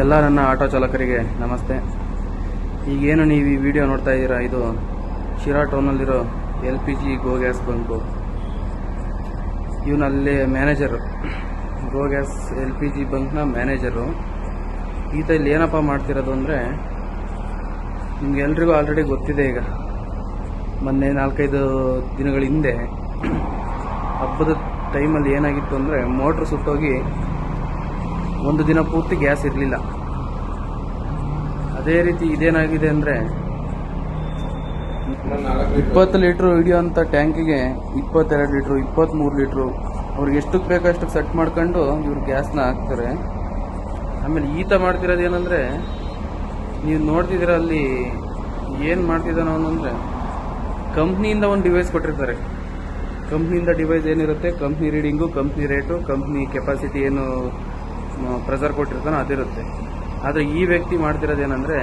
ಎಲ್ಲ ನನ್ನ ಆಟೋ ಚಾಲಕರಿಗೆ ನಮಸ್ತೆ. ಈಗೇನು ನೀವು ಈ ವಿಡಿಯೋ ನೋಡ್ತಾ ಇದ್ದೀರಾ? ಇದು Sira ಟೌನಲ್ಲಿರೋ L P G go gas bunk. ಇವನಲ್ಲಿ manager. Go gas L P G ಬಂಕ್ನ manager. ಈತ ಇಲ್ಲಿ ಏನಪ್ಪ ಮಾಡ್ತಿರೋದು ಅಂದರೆ, ನಿಮಗೆಲ್ರಿಗೂ ಆಲ್ರೆಡಿ ಗೊತ್ತಿದೆ ಈಗ. ಮೊನ್ನೆ ನಾಲ್ಕೈದು ದಿನಗಳ ಹಿಂದೆ ಹಬ್ಬದ ಟೈಮಲ್ಲಿ ಏನಾಗಿತ್ತು ಅಂದರೆ, ಮೋಟ್ರ್ ಸುಟ್ಟೋಗಿ ಒಂದು ದಿನ ಪೂರ್ತಿ ಗ್ಯಾಸ್ ಇರಲಿಲ್ಲ. ಅದೇ ರೀತಿ ಇದೇನಾಗಿದೆ ಅಂದರೆ ಇಪ್ಪತ್ತು ಲೀಟ್ರ್ ಹಿಡಿಯೋಂಥ ಟ್ಯಾಂಕಿಗೆ ಇಪ್ಪತ್ತೆರಡು ಲೀಟ್ರು ಇಪ್ಪತ್ತ್ಮೂರು ಲೀಟ್ರು, ಅವ್ರಿಗೆ ಎಷ್ಟಕ್ಕೆ ಬೇಕೋ ಅಷ್ಟಕ್ಕೆ ಸೆಟ್ ಮಾಡ್ಕೊಂಡು ಇವ್ರು ಗ್ಯಾಸ್ನ ಹಾಕ್ತಾರೆ. ಆಮೇಲೆ ಈತ ಮಾಡ್ತಿರೋದು ಏನಂದರೆ, ನೀವು ನೋಡ್ತಿದ್ದೀರ ಅಲ್ಲಿ ಏನು ಮಾಡ್ತಿದ್ದಾನೋ ಅಂದರೆ, ಕಂಪ್ನಿಯಿಂದ ಒಂದು ಡಿವೈಸ್ ಕೊಟ್ಟಿರ್ತಾರೆ. ಕಂಪ್ನಿಯಿಂದ ಡಿವೈಸ್ ಏನಿರುತ್ತೆ? Company reading company rate company capacity ಏನು ಪ್ರೆಸರ್ ಕೊಟ್ಟಿರ್ತಾನೋ ಅದಿರುತ್ತೆ. ಆದರೆ ಈ ವ್ಯಕ್ತಿ ಮಾಡ್ತಿರೋದೇನೆಂದರೆ,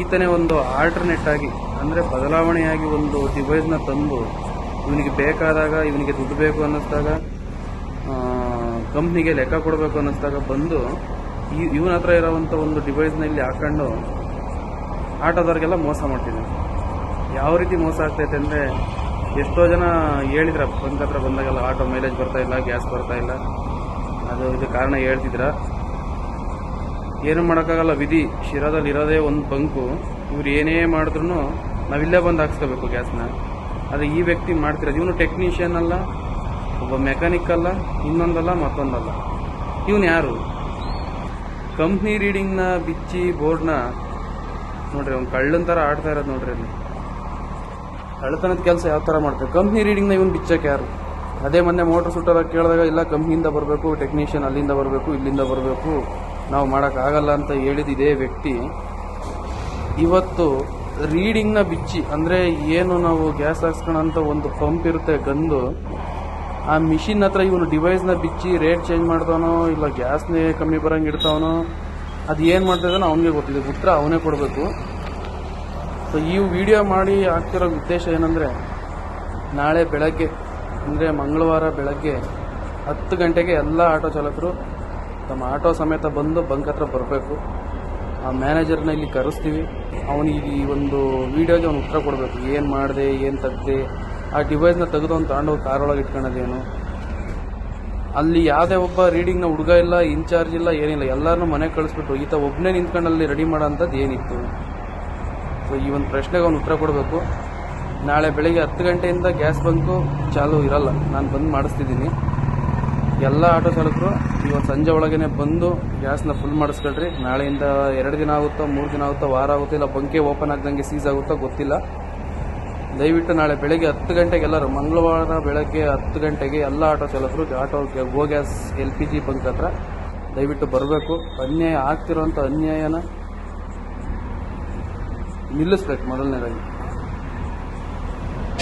ಈತನೇ ಒಂದು ಆಲ್ಟರ್ನೇಟ್ ಆಗಿ, ಅಂದರೆ ಬದಲಾವಣೆಯಾಗಿ ಒಂದು ಡಿವೈಸ್ನ ತಂದು, ಇವನಿಗೆ ಬೇಕಾದಾಗ, ಇವನಿಗೆ ದುಡ್ಡು ಬೇಕು ಅನ್ನಿಸ್ದಾಗ ಕಂಪ್ನಿಗೆ ಲೆಕ್ಕ ಕೊಡಬೇಕು ಅನ್ನಿಸ್ದಾಗ ಬಂದು, ಈ, ಇವನ ಹತ್ರ ಇರೋವಂಥ ಒಂದು ಡಿವೈಸ್ನ ಇಲ್ಲಿ ಹಾಕೊಂಡು, ಆಟೋದವ್ರಿಗೆಲ್ಲ ಮೋಸ ಮಾಡ್ತಿದ್ದಾನೆ ಯಾವ ರೀತಿ ಮೋಸ ಆಗ್ತೈತೆ ಅಂದರೆ, ಎಷ್ಟೋ ಜನ ಹೇಳಿದ್ರ, ಬಂಕ್ ಹತ್ರ ಬಂದಾಗೆಲ್ಲ ಆಟೋ ಮೈಲೇಜ್ ಬರ್ತಾ ಇಲ್ಲ ಗ್ಯಾಸ್ ಬರ್ತಾ ಇಲ್ಲ. ಅದು ಇದು ಕಾರಣ ಹೇಳ್ತಿದ್ರ? ಏನು ಮಾಡೋಕ್ಕಾಗಲ್ಲ, ವಿಧಿ ಶಿರಾದಲ್ಲಿ ಇರೋದೇ ಒಂದು ಬಂಕು. ಇವ್ರು ಏನೇ ಮಾಡಿದ್ರು ನಾವಿಲ್ಲೇ ಬಂದು ಹಾಕ್ಸ್ಕೋಬೇಕು ಗ್ಯಾಸ್ನ. ಆದರೆ ಈ ವ್ಯಕ್ತಿ ಮಾಡ್ತಿರೋದು. ಇವನು ಟೆಕ್ನಿಷಿಯನ್ ಅಲ್ಲ, ಒಬ್ಬ ಮೆಕ್ಯಾನಿಕ್ ಅಲ್ಲ, ಇನ್ನೊಂದಲ್ಲ, ಮತ್ತೊಂದಲ್ಲ. ಇವನು ಯಾರು? ಕಂಪ್ನಿ ರೀಡಿಂಗ್ನ ಬಿಚ್ಚಿ ಬೋರ್ಡ್ನ ನೋಡ್ರಿ, ಅವ್ನು ಕಳ್ಳನ ಥರ ಆಡ್ತಾ ಇರೋದು ನೋಡ್ರಿ ಅಲ್ಲಿ. ಕಳ್ಳತನದ ಕೆಲಸ ಯಾವ ಥರ ಮಾಡ್ತಾರೆ? ಕಂಪ್ನಿ ರೀಡಿಂಗ್ನ ಇವನು ಬಿಚ್ಚಕ್ಕೆ ಯಾರು? ಅದೇ ಮೊನ್ನೆ ಮೋಟ್ರ್ ಸುಟ್ಟೋದಾಗ ಕೇಳಿದಾಗ, ಇಲ್ಲ ಕಂಪ್ನಿಯಿಂದ ಬರಬೇಕು ಟೆಕ್ನಿಷಿಯನ್ ಅಲ್ಲಿಂದ ಬರಬೇಕು, ಇಲ್ಲಿಂದ ಬರಬೇಕು. ನಾವು ಮಾಡೋಕ್ಕಾಗಲ್ಲ ಅಂತ ಹೇಳಿದ ಇದೇ ವ್ಯಕ್ತಿ, ಇವತ್ತು ರೀಡಿಂಗ್ನ ಬಿಚ್ಚಿ, ಅಂದರೆ ಏನು ನಾವು ಗ್ಯಾಸ್ ಹಾಕ್ಸ್ಕೊಳ್ಳೋಂಥ ಒಂದು ಪಂಪ್ ಇರುತ್ತೆ ಗಂದು, ಆ ಮಿಷಿನ್ ಹತ್ರ ಇವನು ಡಿವೈಸ್ನ ಬಿಚ್ಚಿ ರೇಟ್ ಚೇಂಜ್ ಮಾಡ್ತಾವನೋ ಇಲ್ಲ ಗ್ಯಾಸ್ನೇ ಕಮ್ಮಿ ಬರೋಂಗೆ ಇಡ್ತಾವನೋ, ಅದು ಏನು ಮಾಡ್ತಾಯಿದ್ದಾನೋ ಅವನಿಗೆ ಗೊತ್ತಿದೆ. ಉತ್ತರ ಅವನೇ ಕೊಡಬೇಕು. ಸೊ ಈ ವಿಡಿಯೋ ಮಾಡಿ ಹಾಕ್ತಿರೋ ಉದ್ದೇಶ ಏನಂದರೆ, ನಾಳೆ ಬೆಳಗ್ಗೆ, ಅಂದರೆ ಮಂಗಳವಾರ ಬೆಳಗ್ಗೆ ಹತ್ತು ಗಂಟೆಗೆ ಎಲ್ಲ ಆಟೋ ಚಾಲಕರು ತಮ್ಮ ಆಟೋ ಸಮೇತ ಬಂದು ಬಂಕ್ ಹತ್ರ ಬರಬೇಕು. ಆ ಮ್ಯಾನೇಜರ್ನ ಇಲ್ಲಿ ಕರೆಸ್ತೀವಿ. ಅವನಿಗೆ ಈ ಒಂದು ವೀಡಿಯೋಗೆ ಅವ್ನು ಉತ್ತರ ಕೊಡಬೇಕು. ಏನು ಮಾಡಿದೆ, ಏನು ತೆಗ್ದೆ, ಆ ಡಿವೈಸ್ನ ತೆಗೆದು ಅವ್ನು ತಗೊಂಡು ಕಾರೊಳಗೆ ಇಟ್ಕೊಳ್ಳೋದೇನು ಅಲ್ಲಿ ಯಾವುದೇ ಒಬ್ಬ ರೀಡಿಂಗ್ನ ಹುಡುಗ ಇಲ್ಲ ಇನ್ಚಾರ್ಜ್ ಇಲ್ಲ, ಏನಿಲ್ಲ. ಎಲ್ಲರನ್ನೂ ಮನೆಗೆ ಕಳಿಸ್ಬಿಟ್ಟು ಈತ ಒಬ್ಬನೇ ನಿಂತ್ಕೊಂಡು ಅಲ್ಲಿ ರೆಡಿ ಮಾಡೋಂಥದ್ದು ಏನಿತ್ತು? ಸೊ ಈ ಒಂದು ಪ್ರಶ್ನೆಗೆ ಅವ್ನು ಉತ್ತರ ಕೊಡಬೇಕು. ನಾಳೆ ಬೆಳಿಗ್ಗೆ ಹತ್ತು ಗಂಟೆಯಿಂದ ಗ್ಯಾಸ್ ಬಂಕು ಚಾಲು ಇರಲ್ಲ. ನಾನು ಬಂದು ಮಾಡಿಸ್ತಿದ್ದೀನಿ. ಎಲ್ಲ ಆಟೋ ಚಾಲಕರು ಇವತ್ತು ಸಂಜೆ ಒಳಗೇನೆ ಬಂದು ಗ್ಯಾಸ್ನ ಫುಲ್ ಮಾಡಿಸ್ಕೊಳ್ರಿ. ನಾಳೆಯಿಂದ ಎರಡು ದಿನ ಆಗುತ್ತೋ, ಮೂರು ದಿನ ಆಗುತ್ತೋ, ವಾರ ಆಗುತ್ತೋ, ಇಲ್ಲ ಬಂಕೆ ಓಪನ್ ಆಗ್ದಂಗೆ ಸೀಸ್ ಆಗುತ್ತೋ ಗೊತ್ತಿಲ್ಲ. ದಯವಿಟ್ಟು ನಾಳೆ ಬೆಳಗ್ಗೆ ಹತ್ತು ಗಂಟೆಗೆ ಎಲ್ಲರೂ, ಮಂಗಳವಾರ ಬೆಳಗ್ಗೆ ಹತ್ತು ಗಂಟೆಗೆ ಎಲ್ಲ ಆಟೋ ಚಾಲಕರು, auto go gas L P G bunk ಹತ್ರ ದಯವಿಟ್ಟು ಬರಬೇಕು. ಅನ್ಯಾಯ ಆಗ್ತಿರೋಂಥ ಅನ್ಯಾಯನ ನಿಲ್ಲಿಸ್ಬೇಕು ಮೊದಲನೇದಾಗಿ.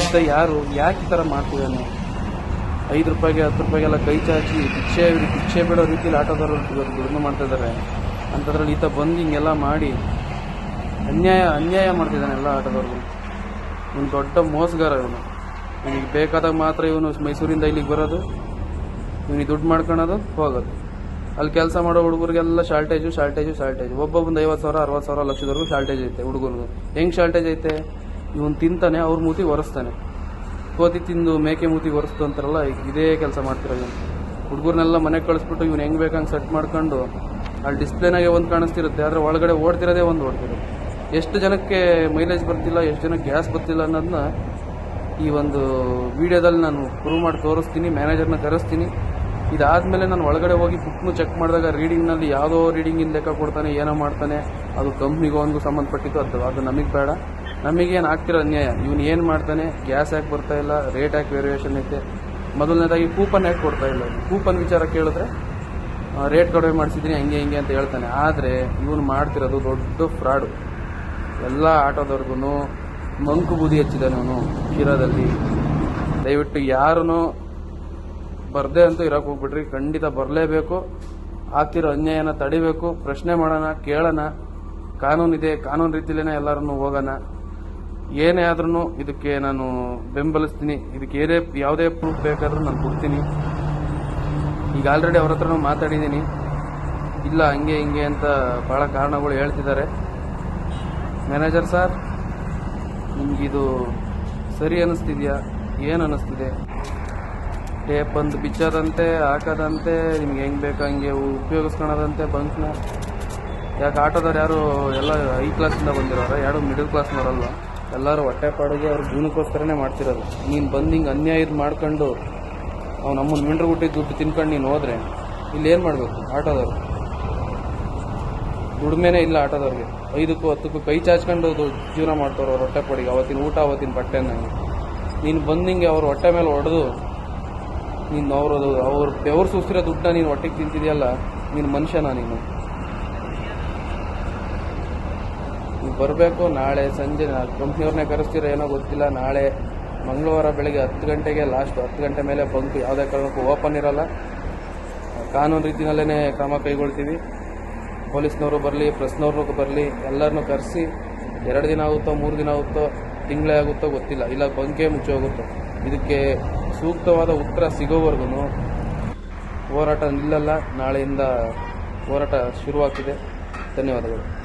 ಅಂತ ಯಾರು, ಯಾಕೆ ಈ ಥರ ಮಾಡ್ತಿದ್ದಾನೆ ಐದು ರೂಪಾಯಿಗೆ, ಹತ್ತು ರೂಪಾಯಿಗೆಲ್ಲ ಕೈ ಚಾಚಿ ಭಿಕ್ಷೆ ಭಿಕ್ಷೆ ಬಿಡೋ ರೀತಿಯಲ್ಲಿ ಆಟೋದವರು ಇವತ್ತು ದುಡಿಮೆ ಮಾಡ್ತಾ ಇದ್ದಾರೆ ಅಂಥದ್ರಲ್ಲಿ ಈತ ಬಂದು ಹಿಂಗೆಲ್ಲ ಮಾಡಿ ಅನ್ಯಾಯ ಅನ್ಯಾಯ ಮಾಡ್ತಿದ್ದಾನೆ ಎಲ್ಲ ಆಟೋದವ್ರಿಗೂ. ಇವನು ದೊಡ್ಡ ಮೋಸಗಾರ ಇವನು. ಇವನಿಗೆ ಬೇಕಾದಾಗ ಮಾತ್ರ ಇವನು ಮೈಸೂರಿಂದ ಇಲ್ಲಿಗೆ ಬರೋದು, ಇವನಿಗೆ ದುಡ್ಡು ಮಾಡ್ಕೊಳೋದು, ಹೋಗೋದು. ಅಲ್ಲಿ ಕೆಲಸ ಮಾಡೋ ಹುಡುಗರಿಗೆಲ್ಲ ಶಾರ್ಟೇಜು ಶಾರ್ಟೇಜು ಶಾರ್ಟೇಜು. ಒಬ್ಬೊಬ್ಬಂದು ಐವತ್ತು ಸಾವಿರ, ಅರವತ್ತು ಸಾವಿರ ಲಕ್ಷದವರೆಗೂ ಶಾರ್ಟೇಜ್ ಐತೆ ಹುಡುಗನಿಗೆ ಹೆಂಗೆ ಶಾರ್ಟೇಜ್ ಐತೆ? ಇವನು ತಿಂತಾನೆ, ಅವ್ರ ಮೂತಿ ಒರೆಸ್ತಾನೆ. ಕೋತಿ ತಿಂದು ಮೇಕೆ ಮೂತಿ ಒರೆಸ್ತು ಅಂತಾರಲ್ಲ ಇದೇ ಕೆಲಸ ಮಾಡ್ತಿರೋದು ಹುಡುಗರ್ನೆಲ್ಲ ಮನೆಗೆ ಕಳಿಸ್ಬಿಟ್ಟು ಇವ್ನು ಹೆಂಗೆ ಬೇಕಂಗೆ ಸೆಟ್ ಮಾಡ್ಕೊಂಡು ಅಲ್ಲಿ ಡಿಸ್ಪ್ಲೇನಾಗೆ ಒಂದು ಕಾಣಿಸ್ತಿರುತ್ತೆ, ಆದರೆ ಒಳಗಡೆ ಓಡ್ತಿರೋದೇ ಒಂದು ಓಡ್ತಿರುತ್ತೆ. ಎಷ್ಟು ಜನಕ್ಕೆ ಮೈಲೇಜ್ ಬರ್ತಿಲ್ಲ, ಎಷ್ಟು ಜನಕ್ಕೆ ಗ್ಯಾಸ್ ಬರ್ತಿಲ್ಲ ಅನ್ನೋದನ್ನ ಈ ಒಂದು ವಿಡಿಯೋದಲ್ಲಿ ನಾನು ಪ್ರೂವ್ ಮಾಡಿ ತೋರಿಸ್ತೀನಿ ಮ್ಯಾನೇಜರ್ನ ಕರೆಸ್ತೀನಿ. ಇದಾದಮೇಲೆ ನಾನು ಒಳಗಡೆ ಹೋಗಿ ಬುಕ್ನು ಚೆಕ್ ಮಾಡಿದಾಗ ರೀಡಿಂಗ್ನಲ್ಲಿ ಯಾವುದೋ ರೀಡಿಂಗಿನ ಲೆಕ್ಕ ಕೊಡ್ತಾನೆ, ಏನೋ ಮಾಡ್ತಾನೆ, ಅದು ಕಂಪ್ನಿಗೂ ಒಂದು ಸಂಬಂಧಪಟ್ಟಿತ್ತು ಅದು ಅದು ನಮಗೆ ಬೇಡ. ನಮಗೇನು ಆಗ್ತಿರೋ ಅನ್ಯಾಯ. ಇವನು ಏನು ಮಾಡ್ತಾನೆ ಗ್ಯಾಸ್ ಯಾಕೆ ಬರ್ತಾ ಇಲ್ಲ ರೇಟ್ ಯಾಕೆ ವೇರಿಯೇಷನ್ ಐತೆ. ಮೊದಲನೇದಾಗಿ ಕೂಪನ್ ಯಾಕೆ ಕೊಡ್ತಾ ಇಲ್ಲ? ಕೂಪನ್ ವಿಚಾರ ಕೇಳಿದ್ರೆ ರೇಟ್ ಕಡಿಮೆ ಮಾಡಿಸಿದ್ದೀನಿ ಹಂಗೆ ಹಿಂಗೆ ಅಂತ ಹೇಳ್ತಾನೆ. ಆದರೆ, ಇವನು ಮಾಡ್ತಿರೋದು ದೊಡ್ಡ ಫ್ರಾಡು ಎಲ್ಲ ಆಟೋದವ್ರಿಗೂ ಮಂಕು ಬೂದಿ ಹಚ್ಚಿದ್ದಾನೆ ಅವನು ಶಿರಾದಲ್ಲಿ ದಯವಿಟ್ಟು ಯಾರೂ ಬರದೆ ಅಂತೂ ಇರೋಕೆ ಹೋಗ್ಬಿಟ್ರಿ ಖಂಡಿತ ಬರಲೇಬೇಕು. ಆಗ್ತಿರೋ ಅನ್ಯಾಯನ ತಡಿಬೇಕು. ಪ್ರಶ್ನೆ ಮಾಡೋಣ, ಕೇಳೋಣ. ಕಾನೂನಿದೆ, ಕಾನೂನು ರೀತಿಲೇ ಎಲ್ಲರನ್ನು ಹೋಗೋಣ. ಏನೇ ಆದ್ರೂ ಇದಕ್ಕೆ ನಾನು ಬೆಂಬಲಿಸ್ತೀನಿ. ಇದಕ್ಕೆ ಏನೇ ಯಾವುದೇ ಪ್ರೂಫ್ ಬೇಕಾದರೂ ನಾನು ಕೊಡ್ತೀನಿ. ಈಗ ಆಲ್ರೆಡಿ ಅವ್ರ ಹತ್ರನೂ ಮಾತಾಡಿದ್ದೀನಿ. ಇಲ್ಲ, ಹಂಗೆ, ಹಿಂಗೆ ಅಂತ ಭಾಳ ಕಾರಣಗಳು ಹೇಳ್ತಿದ್ದಾರೆ. ಮ್ಯಾನೇಜರ್ ಸರ್ ನಿಮಗಿದು ಸರಿ ಅನ್ನಿಸ್ತಿದೆಯಾ ಏನು ಅನ್ನಿಸ್ತಿದೆ ಟೇಪ್ ಬಂದು ಬಿಚ್ಚೋದಂತೆ ಹಾಕೋದಂತೆ, ನಿಮ್ಗೆ ಹೆಂಗೆ ಬೇಕೋ ಹಂಗೆ ಉಪಯೋಗಿಸ್ಕೊಳೋದಂತೆ ಬಂಕ್ನ ಯಾಕೆ ಆಟೋದವ್ರು ಯಾರು ಎಲ್ಲ ಹೈ ಕ್ಲಾಸಿಂದ ಬಂದಿರೋರು? ಯಾರು ಮಿಡಲ್ ಕ್ಲಾಸ್ನವರಲ್ವ ಎಲ್ಲರೂ ಹೊಟ್ಟೆ ಪಾಡಿಗೆ ಅವ್ರ ಜೀವನಕ್ಕೋಸ್ಕರನೇ ಮಾಡ್ತಿರೋದು. ನೀನು ಬಂದು ಹಿಂಗೆ ಅನ್ಯಾಯ ಇದು ಮಾಡ್ಕೊಂಡು ಅವ್ನು ನಮ್ಮನ್ನು ಮಿಂಡ್ರ ಹುಟ್ಟಿದ ದುಡ್ಡು ತಿನ್ಕೊಂಡು ನೀನು ಹೋದ್ರೆ ಇಲ್ಲಿ ಏನು ಮಾಡಬೇಕು? ಆಟೋದವ್ರು. ದುಡಿಮೆನೇ ಇಲ್ಲ ಆಟೋದವ್ರಿಗೆ. ಐದಕ್ಕೂ ಹತ್ತಕ್ಕೂ ಕೈ ಚಾಚ್ಕೊಂಡು ಜೀವನ ಮಾಡ್ತಾರೆ ಅವ್ರ ಹೊಟ್ಟೆ ಪಡಿಗೆ. ಅವತ್ತಿನ ಊಟ, ಅವತ್ತಿನ ಬಟ್ಟೆ ನನಗೆ ನೀನು ಬಂದು ಹಿಂಗೆ ಅವ್ರ ಹೊಟ್ಟೆ ಮೇಲೆ ಹೊಡೆದು ನೀನು ಅವ್ರದ್ದು ಅವ್ರ ಬೆವರು ಸುಸ್ತಿರೋ ದುಡ್ಡನ್ನ ನೀನು ಹೊಟ್ಟೆಗೆ ತಿಂತಿದೆಯಲ್ಲ, ನೀನು ಮನುಷ್ಯನ ನೀನು ನೀವು ಬರಬೇಕು ನಾಳೆ ಸಂಜೆ ಕಂಪ್ನಿಯವ್ರನ್ನೇ ಕರೆಸ್ತೀರೋ ಏನೋ ಗೊತ್ತಿಲ್ಲ. ನಾಳೆ ಮಂಗಳವಾರ ಬೆಳಗ್ಗೆ ಹತ್ತು ಗಂಟೆಗೆ ಲಾಸ್ಟ್ ಹತ್ತು ಗಂಟೆ ಮೇಲೆ ಬಂಕ್ ಯಾವುದೇ ಕಾರಣಕ್ಕೂ ಓಪನ್ ಇರಲ್ಲ. ಕಾನೂನು ರೀತಿಯಲ್ಲೇ ಕ್ರಮ ಕೈಗೊಳ್ತೀವಿ. ಪೊಲೀಸ್ನವರು ಬರಲಿ ಪ್ರೆಸ್ನವ್ರು ಬರಲಿ, ಎಲ್ಲರನ್ನೂ ಕರೆಸಿ ಎರಡು ದಿನ ಆಗುತ್ತೋ, ಮೂರು ದಿನ ಆಗುತ್ತೋ, ತಿಂಗಳೇ ಆಗುತ್ತೋ ಗೊತ್ತಿಲ್ಲ. ಇಲ್ಲ, ಬಂಕೇ ಮುಚ್ಚಿ ಹೋಗುತ್ತೋ. ಇದಕ್ಕೆ ಸೂಕ್ತವಾದ ಉತ್ತರ ಸಿಗೋವರೆಗೂ ಹೋರಾಟ ನಿಲ್ಲಲ್ಲ. ನಾಳೆಯಿಂದ ಹೋರಾಟ ಶುರುವಾಗ್ತಿದೆ ಧನ್ಯವಾದಗಳು.